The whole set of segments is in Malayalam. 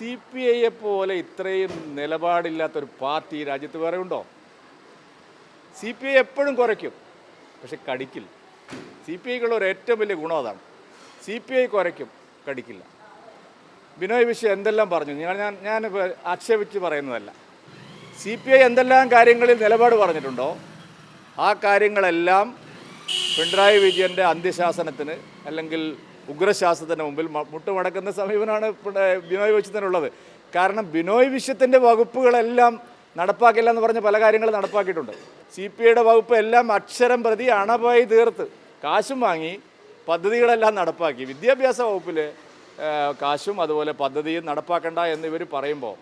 സി പി ഐയെ പോലെ ഇത്രയും നിലപാടില്ലാത്തൊരു പാർട്ടി രാജ്യത്ത് വേറെ ഉണ്ടോ? സി പി ഐ എപ്പോഴും കുറയ്ക്കും പക്ഷെ കടിക്കില്ല. സി പി ഐക്കുള്ള ഒരു ഏറ്റവും വലിയ ഗുണം അതാണ്. സി പി ഐ കുറയ്ക്കും കടിക്കില്ല. ബിനോയ് വിഷയം എന്തെല്ലാം പറഞ്ഞു? ഞാൻ ഞാൻ ഞാൻ ആക്ഷേപിച്ച് പറയുന്നതല്ല. സി പി ഐ എന്തെല്ലാം കാര്യങ്ങളിൽ നിലപാട് പറഞ്ഞിട്ടുണ്ടോ? ആ കാര്യങ്ങളെല്ലാം പിണറായി വിജയന്റെ അന്ത്യശാസനത്തിന് അല്ലെങ്കിൽ ഉഗ്രശാസനത്തിന് മുമ്പിൽ മുട്ടുമടക്കുന്ന സമീപനമാണ് ബിനോയ് വിശ്വത്തിനുള്ളത്. കാരണം ബിനോയ് വിശ്വത്തിന്റെ വകുപ്പുകളെല്ലാം നടപ്പാക്കില്ല എന്ന് പറഞ്ഞ പല കാര്യങ്ങളും നടപ്പാക്കിയിട്ടുണ്ട്. സി പി ഐയുടെ വകുപ്പ് എല്ലാം അക്ഷരം പ്രതി അണപായി തീർത്ത് കാശും വാങ്ങി പദ്ധതികളെല്ലാം നടപ്പാക്കി. വിദ്യാഭ്യാസ വകുപ്പിൽ കാശും അതുപോലെ പദ്ധതിയും നടപ്പാക്കണ്ട എന്ന് ഇവർ പറയുമ്പോൾ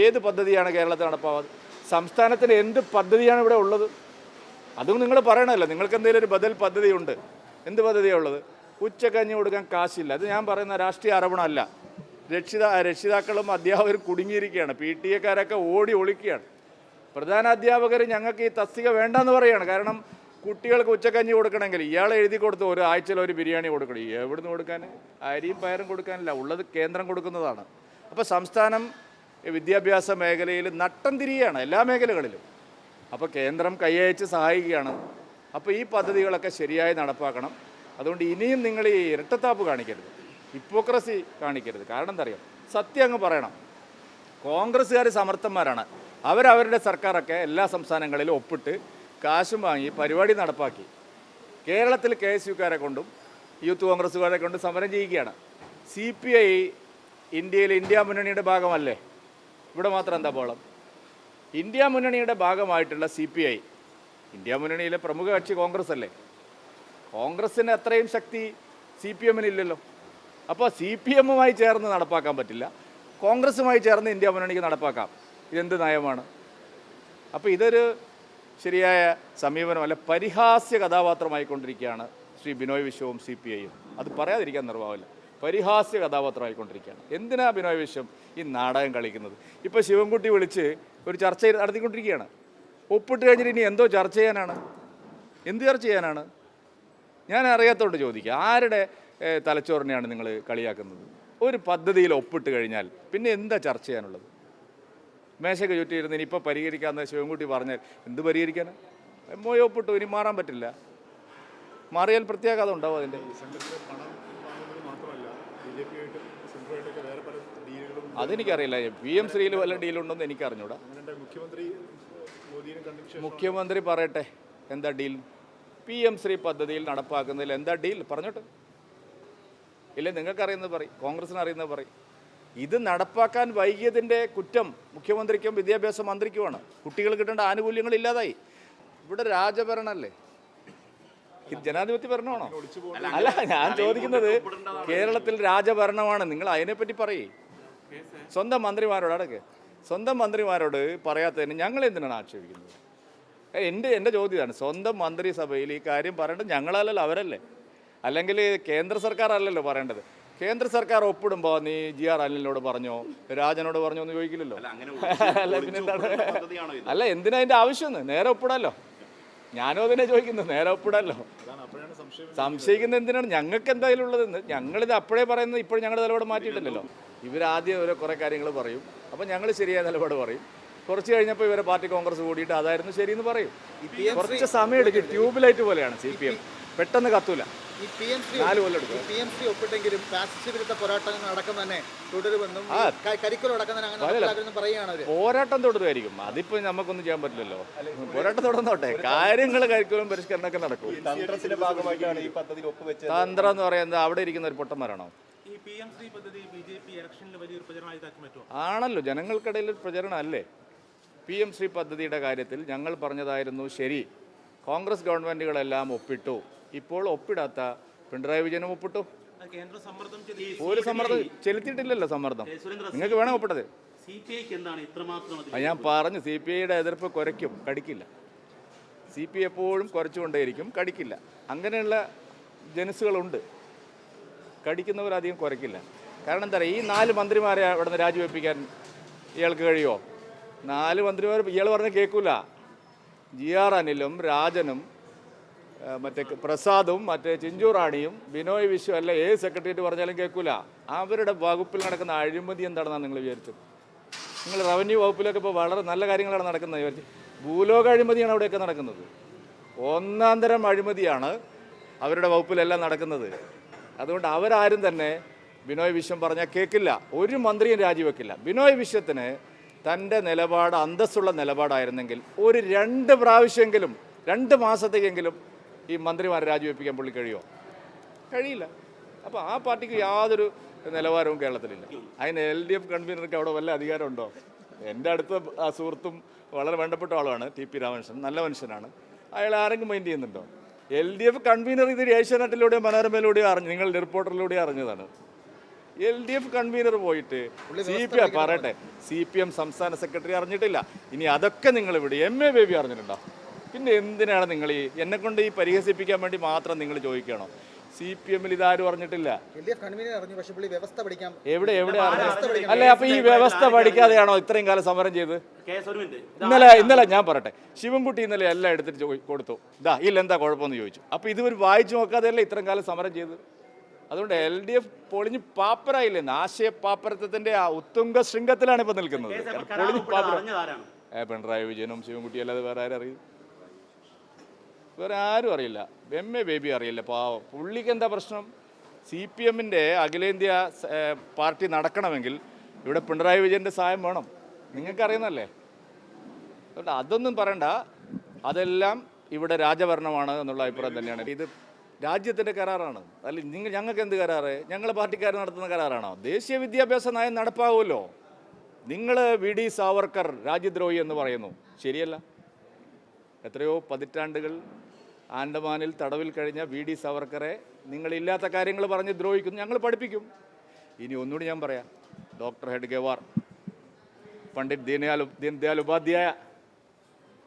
ഏത് പദ്ധതിയാണ് കേരളത്തിൽ നടപ്പാവാത് സംസ്ഥാനത്തിന് എന്ത് പദ്ധതിയാണ് ഇവിടെ ഉള്ളത്? അതും നിങ്ങൾ പറയണമല്ലോ. നിങ്ങൾക്ക് എന്തെങ്കിലും ഒരു ബദൽ പദ്ധതി ഉണ്ട് എന്ത് പദ്ധതിയാണ് ഉള്ളത്? ഉച്ചക്കഞ്ഞി കൊടുക്കാൻ കാശില്ല. അത് ഞാൻ പറയുന്ന രാഷ്ട്രീയ ആരോപണമല്ല. രക്ഷിത രക്ഷിതാക്കളും അധ്യാപകരും കുടുങ്ങിയിരിക്കുകയാണ്. പി ടി എക്കാരൊക്കെ ഓടി ഒളിക്കുകയാണ്. പ്രധാന അധ്യാപകർ ഞങ്ങൾക്ക് ഈ തസ്തിക വേണ്ടെന്ന് പറയുകയാണ് കാരണം കുട്ടികൾക്ക് ഉച്ചക്കഞ്ഞി കൊടുക്കണമെങ്കിൽ ഇയാൾ എഴുതി കൊടുത്ത് ഒരു ആഴ്ചയിൽ ഒരു ബിരിയാണി കൊടുക്കണം. എവിടുന്ന് കൊടുക്കാൻ? അരിയും പയറും കൊടുക്കാനില്ല. ഉള്ളത് കേന്ദ്രം കൊടുക്കുന്നതാണ്. അപ്പോൾ സംസ്ഥാനം വിദ്യാഭ്യാസ മേഖലയിൽ നട്ടം തിരിയുകയാണ് എല്ലാ മേഖലകളിലും. അപ്പോൾ കേന്ദ്രം കൈയച്ച് സഹായിക്കുകയാണ്. അപ്പോൾ ഈ പദ്ധതികളൊക്കെ ശരിയായി നടപ്പാക്കണം. അതുകൊണ്ട് ഇനിയും നിങ്ങൾ ഈ ഇരട്ടത്താപ്പ് കാണിക്കരുത്. ഹിപ്പോക്രസി കാണിക്കരുത്. കാരണം എന്താ അറിയാം? സത്യം അങ്ങ് പറയണം. കോൺഗ്രസ്സുകാർ സമർത്ഥന്മാരാണ്. അവരവരുടെ സർക്കാരൊക്കെ എല്ലാ സംസ്ഥാനങ്ങളിലും ഒപ്പിട്ട് കാശും വാങ്ങി പരിപാടി നടപ്പാക്കി. കേരളത്തിൽ കെ എസ് യുക്കാരെ കൊണ്ടും യൂത്ത് കോൺഗ്രസ്സുകാരെ കൊണ്ടും സമരം ചെയ്യുകയാണ് സി പി ഐ ഇന്ത്യയിൽ ഇന്ത്യ മുന്നണിയുടെ ഭാഗമല്ലേ? ഇവിടെ മാത്രം എന്താ ബോളം? ഇന്ത്യ മുന്നണിയുടെ ഭാഗമായിട്ടുള്ള സി പി ഐ ഇന്ത്യ മുന്നണിയിലെ പ്രമുഖ കക്ഷി കോൺഗ്രസ് അല്ലേ കോൺഗ്രസ്സിന് അത്രയും ശക്തി സി പി എമ്മിന് ഇല്ലല്ലോ അപ്പോൾ സി പി എമ്മുമായി ചേർന്ന് നടപ്പാക്കാൻ പറ്റില്ല. കോൺഗ്രസ്സുമായി ചേർന്ന് ഇന്ത്യ മുന്നണിക്ക് നടപ്പാക്കാം. ഇതെന്ത് നയമാണ്? അപ്പോൾ ഇതൊരു ശരിയായ സമീപനമല്ല പരിഹാസ്യ കഥാപാത്രമായിക്കൊണ്ടിരിക്കുകയാണ് ശ്രീ ബിനോയ് വിശ്വവും സി പി ഐയും. അത് പറയാതിരിക്കാൻ നിർവാഹമില്ല. പരിഹാസ്യ കഥാപാത്രമായിക്കൊണ്ടിരിക്കുകയാണ്. എന്തിനാ ബിനോയ് വിശ്വം ഈ നാടകം കളിക്കുന്നത്? ഇപ്പോൾ ശിവൻകുട്ടി വിളിച്ച് ഒരു ചർച്ച നടത്തിക്കൊണ്ടിരിക്കുകയാണ്. ഒപ്പിട്ട് കഴിഞ്ഞിട്ട് ഇനി എന്തോ ചർച്ച ചെയ്യാനാണ്? എന്ത് ചർച്ച ചെയ്യാനാണ്? ഞാൻ അറിയാത്തതുകൊണ്ട് ചോദിക്കുക ആരുടെ തലച്ചോറിനെയാണ് നിങ്ങൾ കളിയാക്കുന്നത്? ഒരു പദ്ധതിയിൽ ഒപ്പിട്ട് കഴിഞ്ഞാൽ പിന്നെ എന്താ ചർച്ച ചെയ്യാനുള്ളത്? മേശയ്ക്ക് ചുറ്റിയിരുന്ന് ഇനിയിപ്പോൾ പരിഹരിക്കാമെന്ന് ശിവൻകുട്ടി പറഞ്ഞാൽ എന്ത് പരിഹരിക്കാൻ മോയ ഒപ്പിട്ടു? ഇനി മാറാൻ പറ്റില്ല. മാറിയാൽ പ്രത്യാഘാതം ഉണ്ടാവും അതിന്റെ. അതെനിക്കറിയില്ല. പി എം ശ്രീയിൽ വല്ല ഡീലുണ്ടെന്ന് എനിക്കറിഞ്ഞൂടാ. മുഖ്യമന്ത്രി പറയട്ടെ എന്താ ഡീൽ? പി എം ശ്രീ പദ്ധതിയിൽ നടപ്പാക്കുന്നതിൽ എന്താ ഡീൽ? പറഞ്ഞോട്ടെ. ഇല്ല നിങ്ങൾക്കറിയുന്നത് പറയും കോൺഗ്രസിന് അറിയുന്നത് പറയും. ഇത് നടപ്പാക്കാൻ വൈകിയതിന്റെ കുറ്റം മുഖ്യമന്ത്രിക്കും വിദ്യാഭ്യാസ മന്ത്രിക്കുമാണ്. കുട്ടികൾ കിട്ടേണ്ട ആനുകൂല്യങ്ങൾ ഇല്ലാതായി. ഇവിടെ രാജഭരണല്ലേ? ഇത് ജനാധിപത്യ ഭരണമാണോ? അല്ല ഞാൻ ചോദിക്കുന്നത് കേരളത്തിൽ രാജഭരണമാണ്. നിങ്ങൾ അതിനെപ്പറ്റി പറയേ. സ്വന്തം മന്ത്രിമാരോട് അടക്ക്. സ്വന്തം മന്ത്രിമാരോട് പറയാത്തതിന് ഞങ്ങൾ എന്തിനാണ് ആക്ഷേപിക്കുന്നത്? ഏ, എന്റെ ചോദ്യം ഇതാണ്. സ്വന്തം മന്ത്രിസഭയിൽ ഈ കാര്യം പറയേണ്ടത് ഞങ്ങളല്ലല്ലോ അവരല്ലേ? അല്ലെങ്കിൽ കേന്ദ്ര സർക്കാർ അല്ലല്ലോ പറയേണ്ടത്. കേന്ദ്ര സർക്കാർ ഒപ്പിടുമ്പോൾ നീ ജി ആർ അനിലിനോട് പറഞ്ഞോ? രാജനോട് പറഞ്ഞോ എന്ന് ചോദിക്കില്ലല്ലോ. അല്ല പിന്നെന്താണ് അല്ല എന്തിനാ അതിന്റെ ആവശ്യമെന്ന് നേരെ ഒപ്പിടാലോ ഞാനും അതിനെ ചോദിക്കുന്നു നേരെ ഒപ്പിടാലോ സംശയിക്കുന്നത് എന്തിനാണ്? ഞങ്ങൾക്ക് എന്തായാലും ഉള്ളതെന്ന് ഞങ്ങളിത് അപ്പോഴേ പറയുന്നത് ഇപ്പോഴും ഞങ്ങളുടെ നിലപാട് മാറ്റിയിട്ടില്ലല്ലോ. ഇവരാദ്യം ഓരോ കുറേ കാര്യങ്ങൾ പറയും. അപ്പം ഞങ്ങൾ ശരിയായ നിലപാട് പറയും. കുറച്ച് കഴിഞ്ഞപ്പോൾ ഇവരെ പാർട്ടി കോൺഗ്രസ് കൂടിയിട്ട് അതായിരുന്നു ശരിയെന്ന് പറയും. കുറച്ച് സമയം എടുക്കും ട്യൂബ് ലൈറ്റ് പോലെയാണ് സി പി എം. പെട്ടെന്ന് കത്തൂല. ഈ പി എം സി നാല് കൊല്ലം എടുക്കും. പി എം സി ഒപ്പിട്ടെങ്കിലും ഫാസിസ്റ്റ് വിരുദ്ധ പോരാട്ടങ്ങൾ അടക്കം തന്നെ തുടരുമെന്നും ആ. കരിക്കുലം അടക്കം തന്നെ അങ്ങനെ പറയുകയാണ് അവർ. പോരാട്ടം തുടരുമായിരിക്കും അതിപ്പോ നമുക്കൊന്നും ചെയ്യാൻ പറ്റില്ലല്ലോ. പോരാട്ടം തുടർന്നോട്ടെ കാര്യങ്ങൾ കരിക്കുലം പരിഷ്കരണമൊക്കെ നടക്കും. തന്ത്രത്തിന്റെ ഭാഗമായിട്ടാണ് ഈ പദ്ധതിയിൽ ഒപ്പുവെച്ചത്. തന്ത്രം എന്ന് പറയുന്നത് അവിടെ ഇരിക്കുന്ന ഒരു പൊട്ടന്മാരാണോ ആണല്ലോ. ജനങ്ങൾക്കിടയിൽ പ്രചരണം അല്ലേ പി എം ശ്രീ പദ്ധതിയുടെ കാര്യത്തിൽ ഞങ്ങൾ പറഞ്ഞതായിരുന്നു ശരി കോൺഗ്രസ് ഗവൺമെന്റുകളെല്ലാം ഒപ്പിട്ടു. ഇപ്പോൾ ഒപ്പിടാത്ത പിണറായി വിജയനും ഒപ്പിട്ടു. ഒരു സമ്മർദ്ദം ചെലുത്തിയിട്ടില്ലല്ലോ സമ്മർദ്ദം. നിങ്ങൾക്ക് വേണം ഒപ്പിട്ടത്? ഞാൻ പറഞ്ഞു സി പി ഐയുടെ എതിർപ്പ് കുരയ്ക്കും കടിക്കില്ല. സി പി എപ്പോഴും കുറച്ചുകൊണ്ടേയിരിക്കും കടിക്കില്ല. അങ്ങനെയുള്ള ജനസുകളുണ്ട്. കടിക്കുന്നവരധികം കുറയ്ക്കില്ല. കാരണം എന്താ പറയുക ഈ നാല് മന്ത്രിമാരെ അവിടെ നിന്ന് രാജിവെപ്പിക്കാൻ ഇയാൾക്ക് കഴിയുമോ? നാല് മന്ത്രിമാർ ഇയാൾ പറഞ്ഞ കേൾക്കൂല ജി ആർ അനിലും രാജനും മറ്റേ പ്രസാദും മറ്റേ ചിഞ്ചു റാണിയും ബിനോയ് വിശ്വം അല്ല ഏത് സെക്രട്ടേറിയറ്റ് പറഞ്ഞാലും കേൾക്കൂല അവരുടെ വകുപ്പിൽ നടക്കുന്ന അഴിമതി എന്താണെന്നാണ് നിങ്ങൾ വിചാരിച്ചത്? നിങ്ങൾ റവന്യൂ വകുപ്പിലൊക്കെ ഇപ്പോൾ വളരെ നല്ല കാര്യങ്ങളാണ് നടക്കുന്നത്. വിചാരിച്ചു ഭൂലോക അഴിമതിയാണ് അവിടെയൊക്കെ നടക്കുന്നത്. ഒന്നാം തരം അഴിമതിയാണ് അവരുടെ വകുപ്പിലെല്ലാം നടക്കുന്നത്. അതുകൊണ്ട് അവരാരും തന്നെ ബിനോയ് വിശ്വം പറഞ്ഞാൽ കേൾക്കില്ല ഒരു മന്ത്രിയും രാജിവെക്കില്ല. ബിനോയ് വിശ്വത്തിന് തന്റെ നിലപാട് അന്തസ്സുള്ള നിലപാടായിരുന്നെങ്കിൽ ഒരു രണ്ട് പ്രാവശ്യമെങ്കിലും രണ്ട് മാസത്തേക്കെങ്കിലും ഈ മന്ത്രിമാരെ രാജിവെപ്പിക്കാൻ പുള്ളി കഴിയുമോ? കഴിയില്ല. അപ്പോൾ ആ പാർട്ടിക്ക് യാതൊരു നിലവാരവും കേരളത്തിലില്ല. അതിന് എൽ ഡി എഫ് കൺവീനർക്ക് അവിടെ വല്ല അധികാരമുണ്ടോ? എന്റെ അടുത്ത സുഹൃത്തും വളരെ വേണ്ടപ്പെട്ട ആളാണ് ടി പി രാമകൃഷ്ണൻ. നല്ല മനുഷ്യനാണ്. അയാൾ ആരെങ്കിലും മൈൻഡ് ചെയ്യുന്നുണ്ടോ? എൽ ഡി എഫ് കൺവീനർ ഇത് ഏഷ്യാനെറ്റിലൂടെയോ മനോരമയിലൂടെയോ അറിഞ്ഞു നിങ്ങൾ റിപ്പോർട്ടറിലൂടെ അറിഞ്ഞതാണ്. എൽ ഡി എഫ് കൺവീനർ പോയിട്ട് സി പി എം പറയട്ടെ. സി പി എം സംസ്ഥാന സെക്രട്ടറി അറിഞ്ഞിട്ടില്ല. ഇനി അതൊക്കെ നിങ്ങൾ ഇവിടെ എം എ ബേബി അറിഞ്ഞിട്ടുണ്ടോ? പിന്നെ എന്തിനാണ് നിങ്ങൾ ഈ എന്നെ കൊണ്ട് ഈ പരിഹസിപ്പിക്കാൻ വേണ്ടി മാത്രം നിങ്ങൾ ചോദിക്കണോ? സി പി എമ്മിൽ ഇതാരും അറിഞ്ഞിട്ടില്ല. എവിടെ എവിടെ അല്ലെ അപ്പൊ ഈ വ്യവസ്ഥ പഠിക്കാതെയാണോ ഇത്രയും കാലം സമരം ചെയ്ത് കെ ഒരു മിനിറ്റ്. ഇന്നലെ ഇന്നലെ ഞാൻ പറയട്ടെ. ശിവൻകുട്ടി ഇന്നലെ എല്ലാം എടുത്തിട്ട് കൊടുത്തു. ഇതാ ഇല്ല എന്താ കുഴപ്പമെന്ന് ചോദിച്ചു. അപ്പൊ ഇതുവരെ വായിച്ചു നോക്കാതെയല്ലേ ഇത്രയും കാലം സമരം ചെയ്ത് അതുകൊണ്ട് എൽ ഡി എഫ് പൊളിഞ്ഞ് പാപ്പരായില്ലെന്ന് ആശയ പാപ്പരത്വത്തിന്റെ ആ ഉത്തുംഗ ശൃംഗത്തിലാണ് ഇപ്പൊ നിൽക്കുന്നത്. പൊളിഞ്ഞ് പാപ്പര പിണറായി വിജയനും ശിവൻകുട്ടി അല്ലാതെ വേറെ ആരും അറിയും വേറെ ആരും അറിയില്ല. എം എ ബേബി അറിയില്ല. പാവം. പുള്ളിക്ക് എന്താ പ്രശ്നം? സി പി എമ്മിന്റെ അഖിലേന്ത്യാ പാർട്ടി നടക്കണമെങ്കിൽ ഇവിടെ പിണറായി വിജയന്റെ സഹായം വേണം. നിങ്ങൾക്ക് അറിയുന്നല്ലേ അതുകൊണ്ട് അതൊന്നും പറയണ്ട. അതെല്ലാം ഇവിടെ രാജഭരണമാണ് എന്നുള്ള അഭിപ്രായം തന്നെയാണ്. ഇത് രാജ്യത്തിന്റെ കരാറാണ്. അല്ല നിങ്ങൾ ഞങ്ങൾക്ക് എന്ത് കരാറ്? ഞങ്ങളെ പാർട്ടിക്കാർ നടത്തുന്ന കരാറാണോ? ദേശീയ വിദ്യാഭ്യാസ നയം നടപ്പാവുമല്ലോ. നിങ്ങൾ വി. ഡി. സാവർക്കർ രാജ്യദ്രോഹി എന്ന് പറയുന്നു. ശരിയല്ല? എത്രയോ പതിറ്റാണ്ടുകൾ ആൻഡമാനിൽ തടവിൽ കഴിഞ്ഞ വി. ഡി. സാവർക്കറെ നിങ്ങളില്ലാത്ത കാര്യങ്ങൾ പറഞ്ഞ് ദ്രോഹിക്കുന്നു. ഞങ്ങൾ പഠിപ്പിക്കും. ഇനി ഒന്നുകൂടി ഞാൻ പറയാം. ഡോക്ടർ ഹെഡ്ഗേവാർ പണ്ഡിറ്റ് ദീനയാൽ ദീൻദയാൽ ഉപാധ്യായ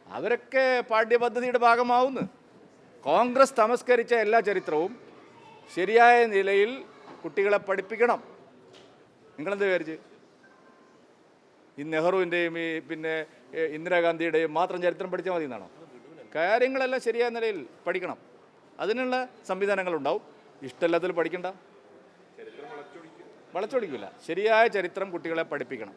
അവരൊക്കെ പാഠ്യപദ്ധതിയുടെ ഭാഗമാവുന്നു. കോൺഗ്രസ് തമസ്കരിച്ച എല്ലാ ചരിത്രവും ശരിയായ നിലയിൽ കുട്ടികളെ പഠിപ്പിക്കണം. നിങ്ങളെന്ത് വിചാരിച്ച്? ഈ നെഹ്റുവിന്റെയും ഈ പിന്നെ ഇന്ദിരാഗാന്ധിയുടെയും മാത്രം ചരിത്രം പഠിച്ചാൽ മതി എന്നാണോ കാര്യങ്ങളെല്ലാം ശരിയായ നിലയിൽ പഠിക്കണം. അതിനുള്ള സംവിധാനങ്ങളുണ്ടാവും. ഇഷ്ടമല്ലാത്തതിൽ പഠിക്കണ്ട. വളച്ചൊടിക്കില്ല. ശരിയായ ചരിത്രം കുട്ടികളെ പഠിപ്പിക്കണം.